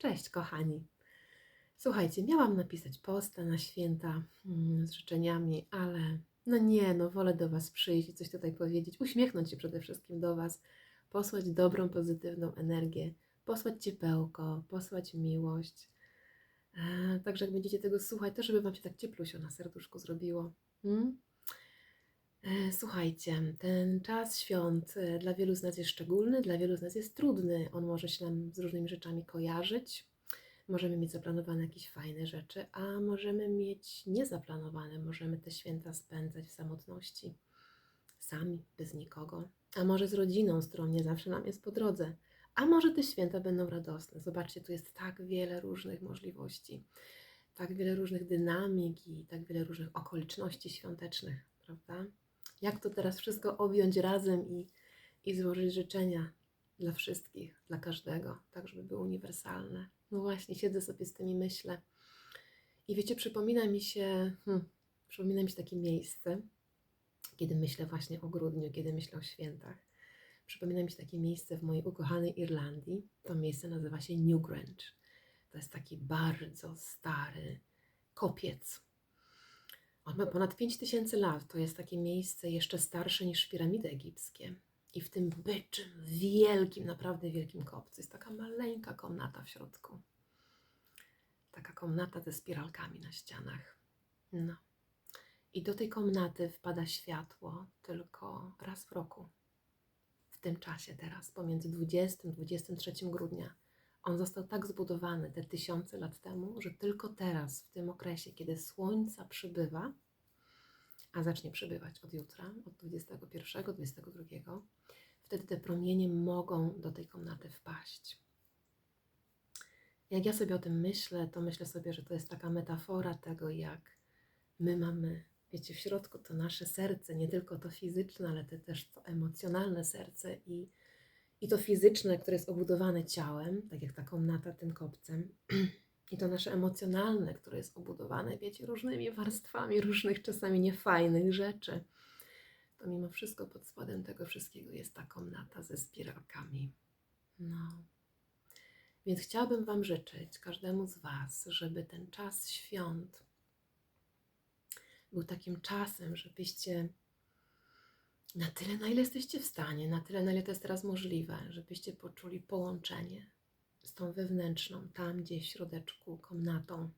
Cześć, kochani. Słuchajcie, miałam napisać posta na święta mm, z życzeniami, ale no nie, no wolę do Was przyjść i coś tutaj powiedzieć, uśmiechnąć się przede wszystkim do Was, posłać dobrą, pozytywną energię, posłać ciepełko, posłać miłość. E, Także jak będziecie tego słuchać, to żeby Wam się tak cieplusio na serduszku zrobiło. Mm? E, Słuchajcie, ten czas świąt e, dla wielu z nas jest szczególny, dla wielu z nas jest trudny. On może się nam z różnymi rzeczami kojarzyć. Możemy mieć zaplanowane jakieś fajne rzeczy, a możemy mieć niezaplanowane. Możemy te święta spędzać w samotności, sami, bez nikogo. A może z rodziną, z którą nie zawsze nam jest po drodze. A może te święta będą radosne. Zobaczcie, tu jest tak wiele różnych możliwości, tak wiele różnych dynamik i tak wiele różnych okoliczności świątecznych, prawda? Jak to teraz wszystko objąć razem i, i złożyć życzenia dla wszystkich, dla każdego, tak żeby były uniwersalne. No właśnie, siedzę sobie z tymi myślę. I wiecie, przypomina mi się, hmm, przypomina mi się takie miejsce, kiedy myślę właśnie o grudniu, kiedy myślę o świętach. Przypomina mi się takie miejsce w mojej ukochanej Irlandii. To miejsce nazywa się Newgrange. To jest taki bardzo stary kopiec, on ma ponad 5000 lat. To jest takie miejsce jeszcze starsze niż piramidy egipskie. I w tym byczym, wielkim, naprawdę wielkim kopcu jest taka maleńka komnata w środku. Taka komnata ze spiralkami na ścianach. No. I do tej komnaty wpada światło tylko raz w roku. W tym czasie teraz, pomiędzy 20 a 23 grudnia. On został tak zbudowany te tysiące lat temu, że tylko teraz, w tym okresie, kiedy słońca przybywa, a zacznie przybywać od jutra, od 21, 22, wtedy te promienie mogą do tej komnaty wpaść. Jak ja sobie o tym myślę, to myślę sobie, że to jest taka metafora tego, jak my mamy, wiecie, w środku to nasze serce, nie tylko to fizyczne, ale to też to emocjonalne serce i i to fizyczne, które jest obudowane ciałem, tak jak ta komnata tym kopcem, i to nasze emocjonalne, które jest obudowane, wiecie, różnymi warstwami różnych, czasami niefajnych rzeczy, to mimo wszystko pod spodem tego wszystkiego jest ta komnata ze spiralkami. No. Więc chciałabym Wam życzyć, każdemu z Was, żeby ten czas świąt był takim czasem, żebyście na tyle, na ile jesteście w stanie, na tyle, na ile to jest teraz możliwe, żebyście poczuli połączenie z tą wewnętrzną, tam gdzieś w środeczku, komnatą,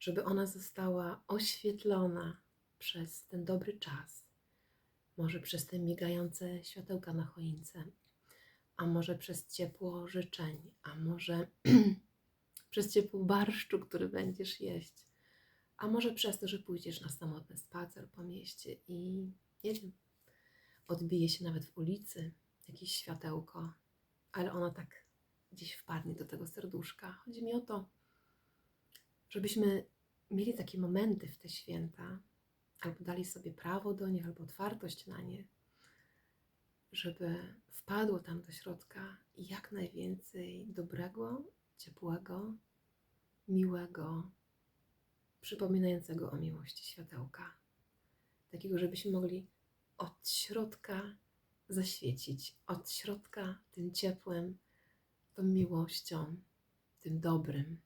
żeby ona została oświetlona przez ten dobry czas, może przez te migające światełka na choince, a może przez ciepło życzeń, a może przez ciepło barszczu, który będziesz jeść, a może przez to, że pójdziesz na samotny spacer po mieście i nie wiem, odbije się nawet w ulicy jakieś światełko, ale ono tak gdzieś wpadnie do tego serduszka. Chodzi mi o to, żebyśmy mieli takie momenty w te święta, albo dali sobie prawo do nich, albo otwartość na nie, żeby wpadło tam do środka jak najwięcej dobrego, ciepłego, miłego, przypominającego o miłości światełka. Takiego, żebyśmy mogli od środka zaświecić, od środka tym ciepłem, tą miłością, tym dobrym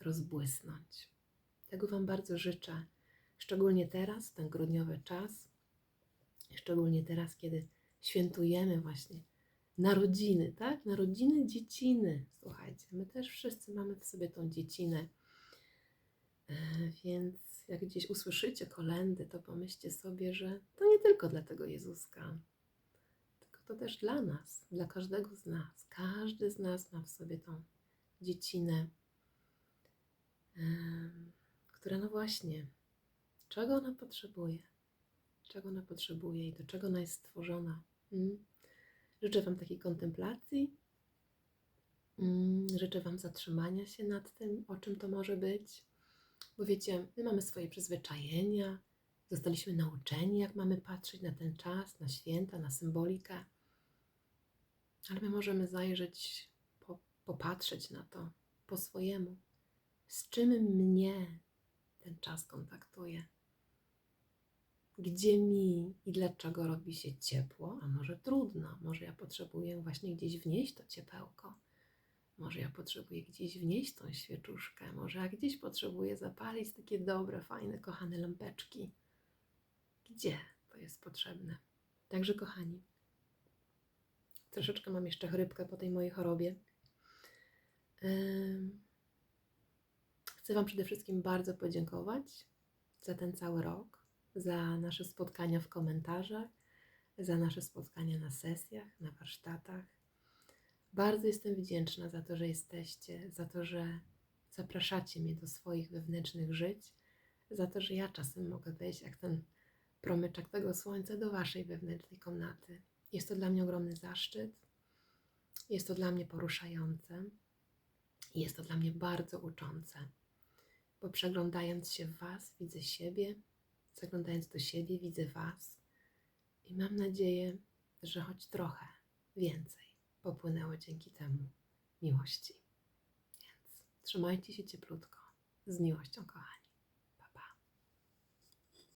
rozbłysnąć. Tego Wam bardzo życzę, szczególnie teraz, ten grudniowy czas, szczególnie teraz, kiedy świętujemy właśnie narodziny, tak? Narodziny dzieciny. Słuchajcie, my też wszyscy mamy w sobie tą dziecinę. E, więc jak gdzieś usłyszycie kolendy, to pomyślcie sobie, że to nie tylko dla tego Jezuska, tylko to też dla nas, dla każdego z nas. Każdy z nas ma w sobie tą dziecinę, która no właśnie, czego ona potrzebuje, czego ona potrzebuje i do czego ona jest stworzona. Mm. Życzę Wam takiej kontemplacji. Mm, życzę Wam zatrzymania się nad tym, o czym to może być bo wiecie, my mamy swoje przyzwyczajenia, zostaliśmy nauczeni, jak mamy patrzeć na ten czas, na święta, na symbolikę, ale my możemy zajrzeć, po, popatrzeć na to po swojemu. Z czym mnie ten czas kontaktuje? Gdzie mi i dlaczego robi się ciepło, a może trudno? Może ja potrzebuję właśnie gdzieś wnieść to ciepełko, Może ja potrzebuję gdzieś wnieść tą świeczuszkę, może ja gdzieś potrzebuję zapalić takie dobre, fajne, kochane lampeczki. Gdzie to jest potrzebne? Także, kochani, troszeczkę mam jeszcze chrypkę po tej mojej chorobie. Chcę Wam przede wszystkim bardzo podziękować za ten cały rok, za nasze spotkania w komentarzach, za nasze spotkania na sesjach, na warsztatach. Bardzo jestem wdzięczna za to, że jesteście, za to, że zapraszacie mnie do swoich wewnętrznych żyć, za to, że ja czasem mogę wejść jak ten promyczak tego słońca do Waszej wewnętrznej komnaty. Jest to dla mnie ogromny zaszczyt, jest to dla mnie poruszające, jest to dla mnie bardzo uczące bo przeglądając się w Was, widzę siebie, zaglądając do siebie, widzę Was. I mam nadzieję, że choć trochę więcej popłynęło dzięki temu miłości. Więc trzymajcie się cieplutko. Z miłością, kochani.